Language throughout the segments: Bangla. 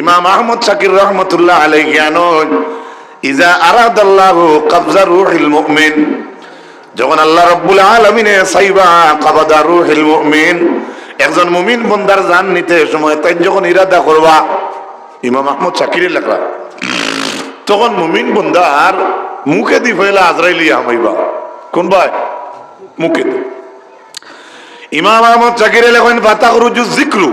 ইমাম আহমদ শাকির রহমতুল্লাহ আলাই জ্ঞান ইজা আরাদাল্লাহু কবজা রুহিল মুমিন যখন আল্লাহ রব্বুল আলামিনে সাইবা কবজা রুহিল মুমিন, একজন মুমিন বন্দার জান নিতে সময় তাই যখন ইরাদা করবা, ইমাম আহমদ শাকিরের লেখা তখন মুমিন বন্দার মুখে দি ফেলা আজরাইলি হামাইবা কোন ভাই? মুখে ইমাম আহমদ শাকিরে লেখেন ফাতা রুজু জিক্রু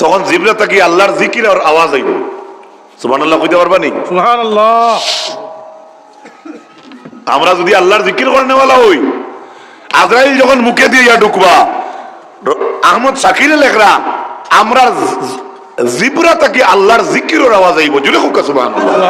তখন জিবরা তাকি আল্লাহর জিকির আর আওয়াজ আইব। সুবহানাল্লাহ কইতে পারবা নি? আমরা যদি আল্লাহর জিকির করনে वाला হই আজরাইল যখন মুখে দিয়ে ইয়া ঢুকবা আহমদ শাকিরে লেখরা আমরা জিবরা তাকি আল্লাহর জিকিরের আওয়াজ আইব। জুলে খুব সুবহানাল্লাহ।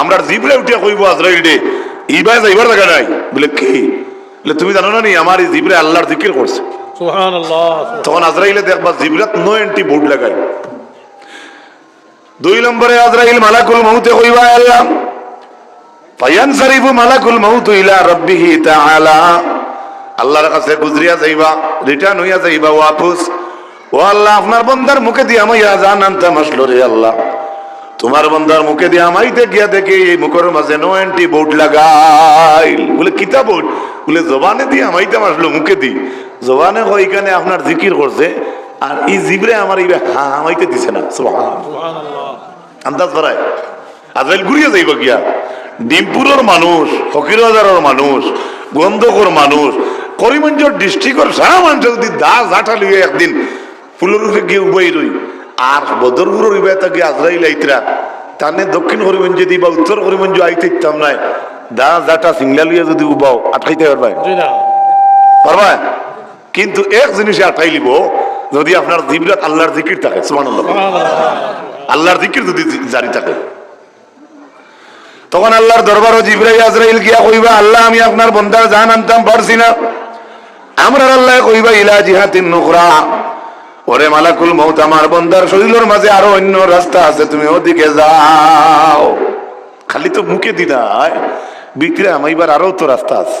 আমরা জিবরে উঠিয়া কইব আজরাইল ডে ইবাই যাইবার জায়গা নাই। বলে কি? তুমি জানো না নি আমার এই জিবরে আল্লাহর জিকির করছে। তখন আজরাইলে দেখবা জিবরাত নো বোর্ড লাগাই। দুই নম্বরে আজরাইল মালাকুল মৌতে কইবা আল্লাহ ফায়ানসারিফু মালাকুল মৌত ইলা রাব্বিহি তাআলা। আল্লাহর কাছে গুজরিয়া যাইবা, রিটার্ন হইয়া যাইবা ওয়াপস। ও আল্লাহ, আপনার বন্দার মুখে দিয়া মাইয়া জানান তামাশলো রে আল্লাহ। তোমার বন্দার মুখে দিয়ে আমাইতে গিয়া দেখে এই মুখের মাঝে নো এন্টি বোর্ড লাগাই বলে, কিতা বোর্ড? বলে, জবানে দিয়ে আমাইতে আসলো মুখে দি। জবানে এখানে আপনার জিকির করছে আর এই জিবরে আমার এই হ্যাঁ আমাইতে দিছে না আন্দাজ ধরায়। আজরাইল ঘুরিয়ে যাইব গিয়া। ডিমপুরের মানুষ ফকিরবাজারের মানুষ গন্ধকর মানুষ করিমগঞ্জ ডিস্ট্রিক্টর সারা মানুষ যদি দা জাটা লিয়ে একদিন ফুলের উপরে গিয়ে উবাই রই আর বদরপুরের উবাই তাকে আজরাইল আইতরা তানে দক্ষিণ করিমগঞ্জ দি বা উত্তর করিমগঞ্জ আইতে ইতাম নাই। দা জাটা সিংলা লিয়ে যদি উবাও আটকাইতে পারবাই? জি না। পারবা কিন্তু এক জিনিসে আটকাই লিব যদি আপনার জিবরাত আল্লাহর জিকির থাকে সুবহানাল্লাহ সুবহানাল্লাহ। আল্লাহর জিকির যদি জারি থাকে। তখন আল্লাহর দরবার ও জিব্রাইল আজরাইল গিয়া কইবা আল্লাহ আমি আপনার বন্দার জান আনতাম পারছি না। আমরা আল্লাহ কইবা ইলা জিহাতিন নুকরা ওরে মালাকুল মউত আমার বন্দার শরীরের মাঝে আরও অন্য রাস্তা আছে তুমি ওদিকে যাও। খালি তো মুখে দিদা বিক্রে আমাইবার আরও তো রাস্তা আছে।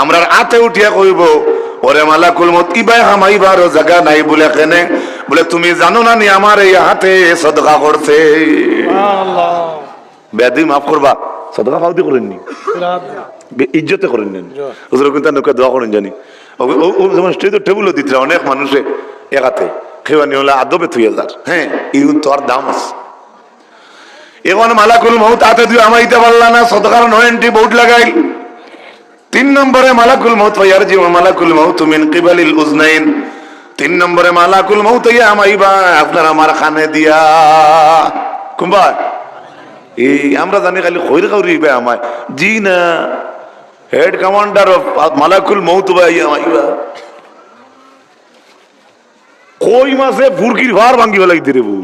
আমরা আতে উঠিয়া কইব ওরে মালাকুল মত ইবাই হামাইবার জায়গা নাই বলে কেনে? বলে তুমি জানো না নি আমার এই হাতে সদকা করছে? বেদি মাফ করবা সদকা ফাউদি করেননি? ইজ্জতে করেন নেন হুজুর কিন্তু নৌকা দোয়া করেন জানি। যেমন স্টেজের টেবিলও দিতে অনেক মানুষে একাতে। খেবানি হলে আদবে থুই হাজার হ্যাঁ ইগুন তো আর দাম আছে। এখন মালাকুল মৌত হাতে দিয়ে আমাইতে পারলা না সদকার নয়নটি বোর্ড লাগাই তিন নম্বরে মালাকুল মৌত মালাকুল মৌত মিন কিবালিল উজনাইন। তিন নম্বরে মালাকুল মৌত ইয়া আমাইবা আপনার আমার খানে দিয়া। কুম্বা। এই আমরা জানি খালি খৈর খাউরি বে আমায়। জি না। হেড কমান্ডার অফ মালাকুল মৌত ভাই আমাইবা কই মাসে ফুরকির ভার ভাঙ্গি ফেলাই দিরে বউ?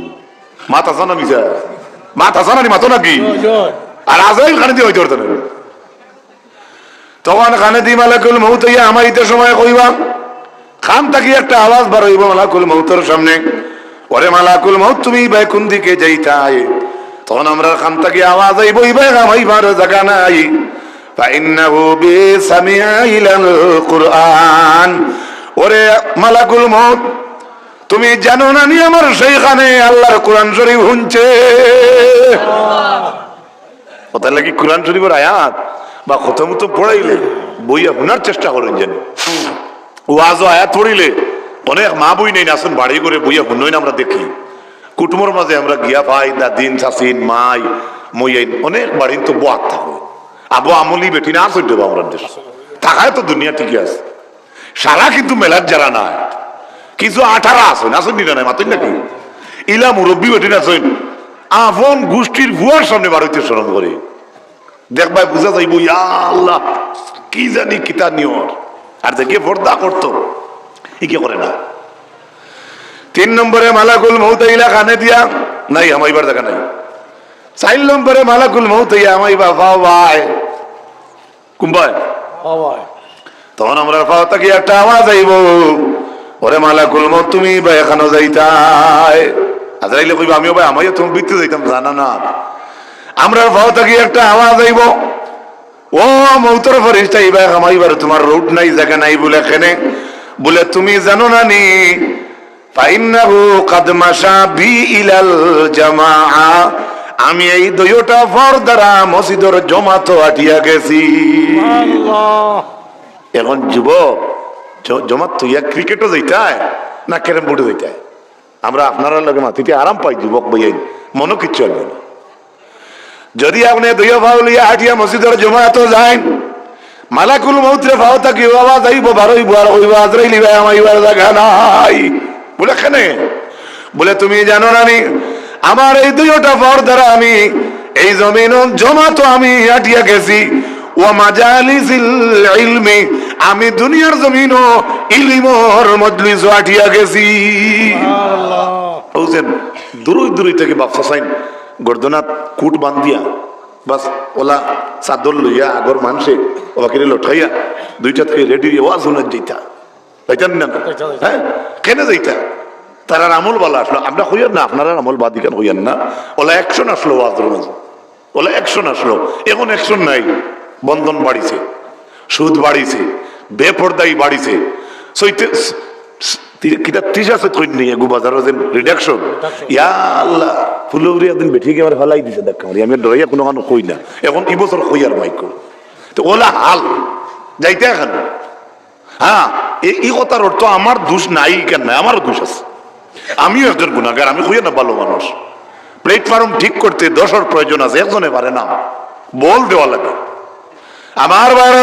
মাথা সানা মিশা মাথা সানা নি মাথা নাকি? আর আজাইল খানে দিয়ে হইতে পারতো না তখন খানে দি মালাকুল মৌত ইয়া আমার ইতে সময় কইবা? খাম তাকি একটা আওয়াজ বার হইব মালাকুল মৌতর সামনে? ওরে মালাকুল মৌত তুমি ভাই কোন দিকে যাইতাই? তখন আমরা খাম তাকি আওয়াজ হইব ইবাই খামাইবার জায়গা নাই। কুরআন। ওরে মালাকুল মৌত তুমি জানো না নি আমার সেইখানে আল্লাহর কোরআন শরীফ হুনছে? কথা লাগি কোরআন শরীফের আয়াত? বা খতম তো পড়াইলে বইয়া শোনার চেষ্টা করেন যেন। ওয়াজও আয়াত পড়িলে অনেক মা বই নেই আসুন বাড়ি করে শুনোই না আমরা দেখি। কুটুমের মাঝে আমরা গিয়া পাই দা দিন শাসিন মাই মইয়াইন অনেক বাড়ি তো বোয়াত থাকবে আবু আমলি বেটি না আসতে দেবো আমরা দেশ। থাকায় তো দুনিয়া ঠিকই আছে। সারা কিন্তু মেলার যারা নাই। কিছু আঠারা আসেন আসেন নিরা নাই, মাতেন নাকি? ইলা মুরব্বী বেটি আছেন আপন গোষ্ঠীর ভুয়ার সামনে বাড়িতে শরম করে। দেখবাই বুঝা যাইব ইয়া আল্লাহ কি জানি কিতা নিয়র। আর দেখে পর্দা করতো ই কি করে না? তিন নম্বরে মালাকুল মৌতাইলা কানে দিয়া নাই আমাইবার দেখা নাই। চার নম্বরে মালাকুল মৌতাইয়া ভাও ভাই। কুম্বায় তখন আমরা পাও তাকে একটা আওয়াজ আইব ওরে মালাকুল মত তুমি বা এখানো যাইতাই। আজরাইলে কইবা আমিও ভাই আমিও তুমি বিতে যাইতাম জানা না? আমরা পাও তাকে একটা আওয়াজ আইব ও মৌতর ফরিস্তা ইবা আমাইবার তোমার রুট নাই জায়গা নাই বলে কেনে বলে তুমি জানো না নি? ফাইন্নাহু কাদ মাশা বি ইলাল জামাআ। আমি এই দুইটা ফর দ্বারা মসজিদের জমাত আটিয়া গেছি। এখন যুবক জমাত তুইয়া ক্রিকেটও যাইতায় না ক্যারেম বোর্ডে যাইতায় আমরা আপনারা লগে মাতিতে আরাম পাই যুবক বইয়াই মনো কিচ্ছু আসবে না। যদি আপনি দুই ভাও লিয়া হাটিয়া মসজিদের জমাত যায় মালাকুল মৌত্রে ভাও থাকি বাবা যাইব বারোই বার হইব আজরাইলি ভাই আমার জায়গা নাই। বলে কেনে? বলে তুমি জানো না নি আমার এই দুইটা পর দ্বারা আমি এই জমিন জমা তো আমি আটিয়া গেছি। ও মাজালিসিল ইলমি আমি দুনিয়ার জমিন ইলিমর মজলিস আটিয়া গেছি। বুঝছেন দূরই দূরই থেকে বাপসা সাইন গর্দনাথ কুট বান্ধিয়া বাস ওলা চাদর লইয়া আগর মানুষে ওকে লঠাইয়া দুইটা থেকে রেডি ওয়াজ শুনে যাইতা। যাইতেন না। হ্যাঁ কেন যাইতা? তারা আমল বালা আসলো আমরা হইয়ান না আপনারা আমল বাদ দিকেন হইয়ান না। ওলা অ্যাকশন আসলো ওয়াজের মাঝে ওলা অ্যাকশন আসলো এখন অ্যাকশন নাই। বন্ধন বাড়িছে সুদ বাড়িছে বেপরদাই বাড়িছে সইতে আমার আমার আমার দোষ নাই কেন নাই আমারও দোষ আছে। আমিও একজন গুণাগার আমি হইয়া না ভালো মানুষ। প্লেটফর্ম ঠিক করতে দশর প্রয়োজন আছে, একজনে পারে না। বল দেওয়া লাগে। আমার বাইরে